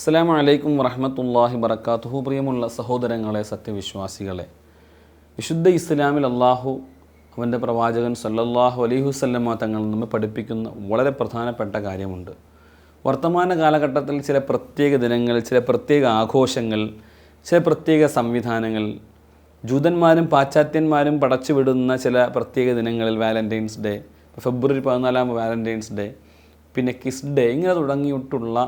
അസ്സലാമു വലൈക്കും വറഹമത്തല്ലാഹി വറക്കാത്തുഹു പ്രിയമുള്ള സഹോദരങ്ങളെ സത്യവിശ്വാസികളെ വിശുദ്ധ ഇസ്ലാമിൽ അള്ളാഹു അവന്റെ പ്രവാചകൻ സല്ലല്ലാഹു അലൈഹി വസല്ലമ തങ്ങൾ നമ്മെ പഠിപ്പിക്കുന്ന വളരെ പ്രധാനപ്പെട്ട കാര്യമുണ്ട്. വർത്തമാന കാലഘട്ടത്തിൽ ചില പ്രത്യേക ദിനങ്ങൾ ചില പ്രത്യേക ആഘോഷങ്ങൾ ചില പ്രത്യേക സംവിധാനങ്ങൾ ജൂതന്മാരും പാശ്ചാത്യന്മാരും പടച്ചുവിടുന്ന ചില പ്രത്യേക ദിനങ്ങളിൽ വാലന്റൈൻസ് ഡേ ഫെബ്രുവരി പതിനാലാം വാലന്റൈൻസ് ഡേ പിന്നെ കിസ് ഡേ ഇങ്ങനെ തുടങ്ങിയിട്ടുള്ള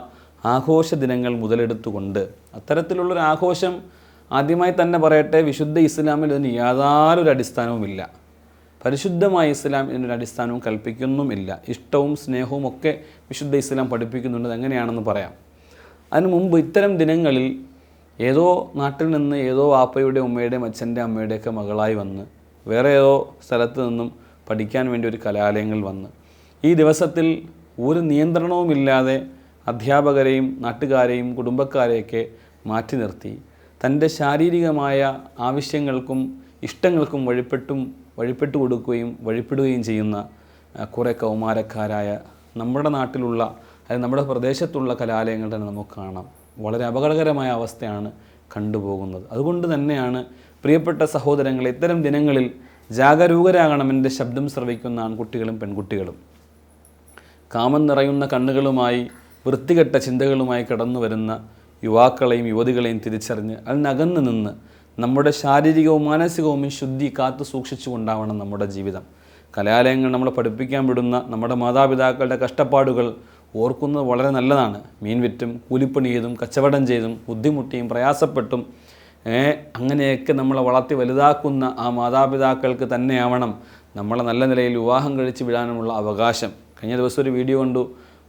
ആഘോഷ ദിനങ്ങൾ മുതലെടുത്തുകൊണ്ട് അത്തരത്തിലുള്ളൊരു ആഘോഷം ആദ്യമായി തന്നെ പറയട്ടെ വിശുദ്ധ ഇസ്ലാമിൽ ഇതിന് യാതൊരു അടിസ്ഥാനവുമില്ല. പരിശുദ്ധമായ ഇസ്ലാം ഇതിനൊരു അടിസ്ഥാനവും കൽപ്പിക്കുന്നുമില്ല. ഇഷ്ടവും സ്നേഹവും ഒക്കെ വിശുദ്ധ ഇസ്ലാം പഠിപ്പിക്കുന്നുണ്ട്. എങ്ങനെയാണെന്ന് പറയാം. അതിനു മുമ്പ് ഇത്തരം ദിനങ്ങളിൽ ഏതോ നാട്ടിൽ നിന്ന് ഏതോ വാപ്പയുടെ ഉമ്മയുടെയും അച്ഛന്റെ അമ്മയുടെയൊക്കെ മകളായി വന്ന് വേറെ ഏതോ സ്ഥലത്ത് നിന്നും പഠിക്കാൻ വേണ്ടി ഒരു കലാലയങ്ങൾ വന്ന് ഈ ദിവസത്തിൽ ഒരു നിയന്ത്രണവുമില്ലാതെ അധ്യാപകരെയും നാട്ടുകാരെയും കുടുംബക്കാരെയൊക്കെ മാറ്റി നിർത്തി. തന്റെ ശാരീരികമായ ആവശ്യങ്ങൾക്കും ഇഷ്ടങ്ങൾക്കും വഴിപ്പെട്ടും വഴിപ്പെട്ടു കൊടുക്കുകയും വഴിപ്പെടുകയും ചെയ്യുന്ന കുറേ കൗമാരക്കാരായ നമ്മുടെ നാട്ടിലുള്ള അല്ലെങ്കിൽ നമ്മുടെ പ്രദേശത്തുള്ള കലാലയങ്ങൾ തന്നെ നമുക്ക് കാണാം. വളരെ അപകടകരമായ അവസ്ഥയാണ് കണ്ടുപോകുന്നത്. അതുകൊണ്ട് തന്നെയാണ് പ്രിയപ്പെട്ട സഹോദരങ്ങൾ ഇത്തരം ദിനങ്ങളിൽ ജാഗരൂകരാകണമെന്റെ ശബ്ദം ശ്രവിക്കുന്ന ആൺകുട്ടികളും പെൺകുട്ടികളും. കാമം നിറയുന്ന കണ്ണുകളുമായി വൃത്തികെട്ട ചിന്തകളുമായി കടന്നു വരുന്ന യുവാക്കളെയും യുവതികളെയും തിരിച്ചറിഞ്ഞ് അതിനകന്ന് നിന്ന് നമ്മുടെ ശാരീരികവും മാനസികവും ശുദ്ധി കാത്തു സൂക്ഷിച്ചുകൊണ്ടാവണം നമ്മുടെ ജീവിതം. കലാലയങ്ങൾ നമ്മളെ പഠിപ്പിക്കാൻ വിടുന്ന നമ്മുടെ മാതാപിതാക്കളുടെ കഷ്ടപ്പാടുകൾ ഓർക്കുന്നത് വളരെ നല്ലതാണ്. മീൻ വിറ്റും കൂലിപ്പണി ചെയ്തും കച്ചവടം ചെയ്തും ബുദ്ധിമുട്ടിയും പ്രയാസപ്പെട്ടും അങ്ങനെയൊക്കെ നമ്മളെ വളർത്തി വലുതാക്കുന്ന ആ മാതാപിതാക്കൾക്ക് തന്നെയാവണം നമ്മളെ നല്ല നിലയിൽ വിവാഹം കഴിച്ച് വിടാനുമുള്ള അവകാശം. കഴിഞ്ഞ ദിവസം ഒരു വീഡിയോ കണ്ടു.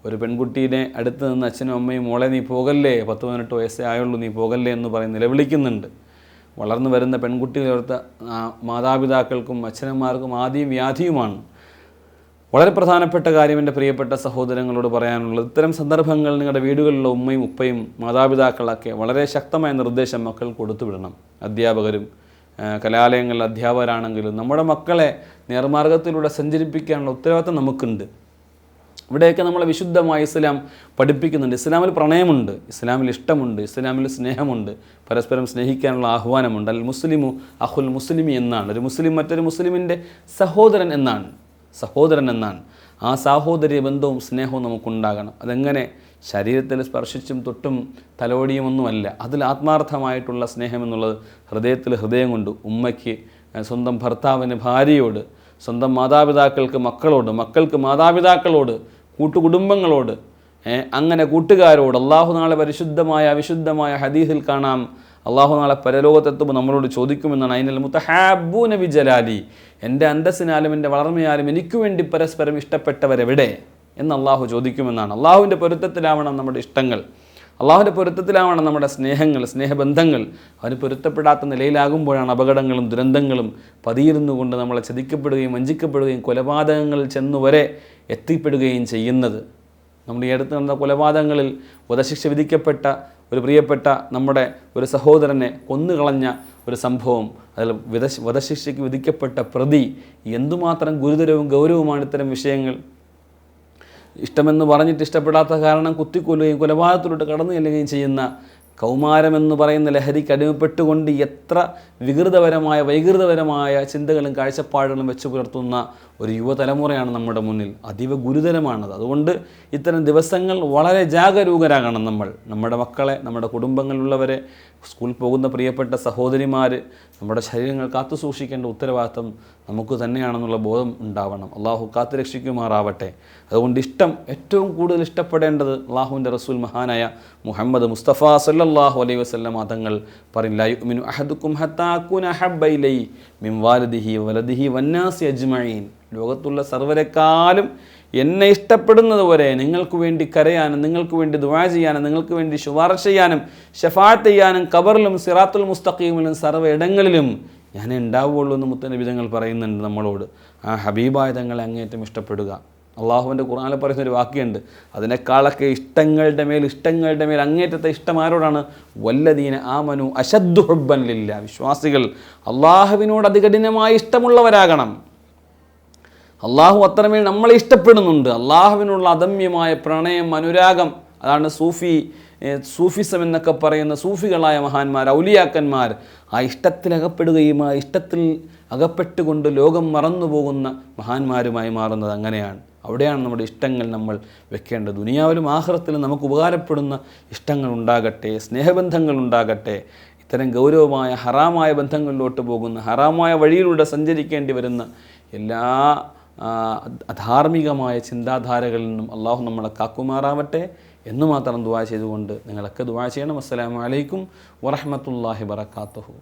ഒരു പെൺകുട്ടീനെ അടുത്ത് നിന്ന് അച്ഛനും അമ്മയും മോളെ നീ പോകല്ലേ? പത്ത് പതിനെട്ട് വയസ്സേ ആയുള്ളൂ നീ പോകല്ലേ? എന്ന് പറയും നിലവിളിക്കുന്നുണ്ട്. വളർന്നു വരുന്ന പെൺകുട്ടികളോർത്ത മാതാപിതാക്കൾക്കും അച്ഛനന്മാർക്കും ആദ്യം വ്യാധിയുമാണ്. വളരെ പ്രധാനപ്പെട്ട കാര്യം എന്റെ പ്രിയപ്പെട്ട സഹോദരങ്ങളോട് പറയാനുള്ളത് ഇത്തരം സന്ദർഭങ്ങൾ നിങ്ങളുടെ വീടുകളിലെ ഉമ്മയും ഉപ്പയും മാതാപിതാക്കളൊക്കെ വളരെ ശക്തമായ നിർദ്ദേശം മക്കൾ കൊടുത്തുവിടണം അധ്യാപകരും കലാലയങ്ങളിൽ അധ്യാപകരാണെങ്കിലും നമ്മുടെ മക്കളെ നേർമാർഗത്തിലൂടെ സഞ്ചരിപ്പിക്കാനുള്ള ഉത്തരവാദിത്തം നമുക്കുണ്ട്. ഇവിടെയൊക്കെ നമ്മളെ വിശുദ്ധമായ ഇസ്ലാം പഠിപ്പിക്കുന്നുണ്ട്. ഇസ്ലാമിൽ പ്രണയമുണ്ട്. ഇസ്ലാമിൽ ഇഷ്ടമുണ്ട്. ഇസ്ലാമിൽ സ്നേഹമുണ്ട്. പരസ്പരം സ്നേഹിക്കാനുള്ള ആഹ്വാനമുണ്ട്. അൽ മുസ്ലിമു അഹുൽ മുസ്ലിമി എന്നാണ്. ഒരു മുസ്ലിം മറ്റൊരു മുസ്ലിമിന്റെ സഹോദരൻ എന്നാണ്. സഹോദരൻ എന്നാണ്. ആ സാഹോദര്യ ബന്ധവും സ്നേഹവും നമുക്കുണ്ടാകണം. അതെങ്ങനെ? ശരീരത്തിൽ സ്പർശിച്ചും തൊട്ടും തലോടിയുമൊന്നുമല്ല. അതിൽ ആത്മാർത്ഥമായിട്ടുള്ള സ്നേഹമെന്നുള്ളത് ഹൃദയത്തിൽ ഹൃദയം കൊണ്ട് ഉമ്മയ്ക്ക് സ്വന്തം ഭർത്താവിന് ഭാര്യയോട് സ്വന്തം മാതാപിതാക്കൾക്ക് മക്കളോട് മക്കൾക്ക് മാതാപിതാക്കളോട് കൂട്ടുകുടുംബങ്ങളോട് അങ്ങനെ കൂട്ടുകാരോട് അള്ളാഹു നാളെ പരിശുദ്ധമായ അവിശുദ്ധമായ ഹദീസിൽ കാണാം. അള്ളാഹു നാളെ പരലോകത്തെത്തുമ്പോൾ നമ്മളോട് ചോദിക്കുമെന്നാണ്. അതിനൽ മുത്തഹാബൂ നബി ജലാലി എന്റെ അന്തസ്സിനാലും എന്റെ വളർമയാലും എനിക്ക് വേണ്ടി പരസ്പരം ഇഷ്ടപ്പെട്ടവരെവിടെ എന്ന് അള്ളാഹു ചോദിക്കുമെന്നാണ്. അള്ളാഹുവിന്റെ പൊരുത്തത്തിലാവണം നമ്മുടെ ഇഷ്ടങ്ങൾ. അള്ളാഹുവിന്റെ പൊരുത്തത്തിലാവണം നമ്മുടെ സ്നേഹങ്ങൾ സ്നേഹബന്ധങ്ങൾ. അവന് പൊരുത്തപ്പെടാത്ത നിലയിലാകുമ്പോഴാണ് അപകടങ്ങളും ദുരന്തങ്ങളും പതിയിരുന്നുകൊണ്ട് നമ്മളെ ചതിക്കപ്പെടുകയും വഞ്ചിക്കപ്പെടുകയും കൊലപാതകങ്ങളിൽ ചെന്നുവരെ എത്തിപ്പെടുകയും ചെയ്യുന്നത്. നമ്മൾ ഈ അടുത്ത് നടന്ന കൊലപാതകങ്ങളിൽ വധശിക്ഷ വിധിക്കപ്പെട്ട ഒരു പ്രിയപ്പെട്ട നമ്മുടെ ഒരു സഹോദരനെ കൊന്നുകളഞ്ഞ ഒരു സംഭവം അതിൽ വിധ വധശിക്ഷയ്ക്ക് വിധിക്കപ്പെട്ട പ്രതി എന്തുമാത്രം ഗുരുതരവും ഗൗരവമാണ് ഇത്തരം വിഷയങ്ങൾ? ഇഷ്ടമെന്ന് പറഞ്ഞിട്ട് ഇഷ്ടപ്പെടാത്ത കാരണം കുത്തിക്കൊല്ലുകയും കൊലപാതകത്തിലോട്ട് കടന്നു ചെല്ലുകയും ചെയ്യുന്ന കൗമാരമെന്ന് പറയുന്ന ലഹരിക്ക് അടിമപ്പെട്ടുകൊണ്ട് എത്ര വികൃതപരമായ വൈകൃതപരമായ ചിന്തകളും കാഴ്ചപ്പാടുകളും വെച്ച് പുലർത്തുന്ന ഒരു യുവതലമുറയാണ് നമ്മുടെ മുന്നിൽ. അതീവ ഗുരുതരമാണത്. അതുകൊണ്ട് ഇത്തരം ദിവസങ്ങൾ വളരെ ജാഗരൂകരാകണം നമ്മൾ. നമ്മുടെ മക്കളെ നമ്മുടെ കുടുംബങ്ങളിലുള്ളവരെ സ്കൂളിൽ പോകുന്ന പ്രിയപ്പെട്ട സഹോദരിമാർ നമ്മുടെ ശരീരങ്ങൾ കാത്തു സൂക്ഷിക്കേണ്ട ഉത്തരവാദിത്തം നമുക്ക് തന്നെയാണെന്നുള്ള ബോധം ഉണ്ടാവണം. അള്ളാഹു കാത്തു രക്ഷിക്കുമാറാവട്ടെ. അതുകൊണ്ട് ഇഷ്ടം ഏറ്റവും കൂടുതൽ ഇഷ്ടപ്പെടേണ്ടത് അള്ളാഹുവിന്റെ റസൂൽ മഹാനായ മുഹമ്മദ് മുസ്തഫ സല്ലാഹു അലൈഹി വസ്ല്ല തങ്ങൾ പറയില്ല യുമിനു അഹദുക്കും ഹത്താക്കുന ഹബ്ബൈലൈ മിൻ വാലിദിഹി വന്നാസി അജ്മഈൻ. ലോകത്തുള്ള സർവരെക്കാലും എന്നെ ഇഷ്ടപ്പെടുന്നത് വരെ നിങ്ങൾക്ക് വേണ്ടി കരയാനും നിങ്ങൾക്ക് വേണ്ടി ദുവാ ചെയ്യാനും നിങ്ങൾക്ക് വേണ്ടി ശുപാർശ ചെയ്യാനും ഷഫാത്ത് ചെയ്യാനും കബറിലും സിറാത്തുൽ മുസ്തഖീമിലും സർവ ഇടങ്ങളിലും ഞാൻ ഉണ്ടാവുകയുള്ളൂ എന്ന് മുത്തനബിതങ്ങൾ പറയുന്നുണ്ട് നമ്മളോട്. ആ ഹബീബായ തങ്ങളെ അങ്ങേറ്റം ഇഷ്ടപ്പെടുക. അള്ളാഹുവിന്റെ ഖുർആാനിൽ പറയുന്ന ഒരു വാക്യമുണ്ട്. അതിനേക്കാളൊക്കെ ഇഷ്ടങ്ങളുടെ മേൽ ഇഷ്ടങ്ങളുടെ മേൽ അങ്ങേറ്റത്തെ ഇഷ്ടം ആരോടാണ്? വല്ലദീന ആമനു ലില്ല വിശ്വാസികൾ അള്ളാഹുവിനോട് അതികഠിനമായി ഇഷ്ടമുള്ളവരാകണം. അള്ളാഹു അത്രമേൽ നമ്മളെ ഇഷ്ടപ്പെടുന്നുണ്ട്. അള്ളാഹുവിനുള്ള അദമ്യമായ പ്രണയം അനുരാഗം അതാണ് സൂഫി സൂഫിസം എന്നൊക്കെ പറയുന്ന സൂഫികളായ മഹാന്മാർ ഔലിയാക്കന്മാർ ആ ഇഷ്ടത്തിൽ അകപ്പെടുകയും ആ ഇഷ്ടത്തിൽ അകപ്പെട്ടുകൊണ്ട് ലോകം മറന്നു പോകുന്ന മഹാന്മാരുമായി മാറുന്നത് അങ്ങനെയാണ്. അവിടെയാണ് നമ്മുടെ ഇഷ്ടങ്ങൾ നമ്മൾ വെക്കേണ്ടത്. ദുനിയാവിലും ആഹ്റത്തിലും നമുക്ക് ഉപകാരപ്പെടുന്ന ഇഷ്ടങ്ങൾ ഉണ്ടാകട്ടെ സ്നേഹബന്ധങ്ങൾ ഉണ്ടാകട്ടെ. ഇത്തരം ഗൗരവമായ ഹറാമായ ബന്ധങ്ങളിലോട്ട് പോകുന്ന ഹറാമായ വഴിയിലൂടെ സഞ്ചരിക്കേണ്ടി വരുന്ന എല്ലാ അധാർമികമായ ചിന്താധാരകളിൽ നിന്നും അള്ളാഹു നമ്മളെ കാക്കുമാറാവട്ടെ. എന്ന് മാത്രം ദുവാ ചെയ്തുകൊണ്ട് നിങ്ങളൊക്കെ ദുവാ ചെയ്യണം. അസ്സലാമു അലൈക്കും വറഹ്മത്തുള്ളാഹി വബറകാതുഹു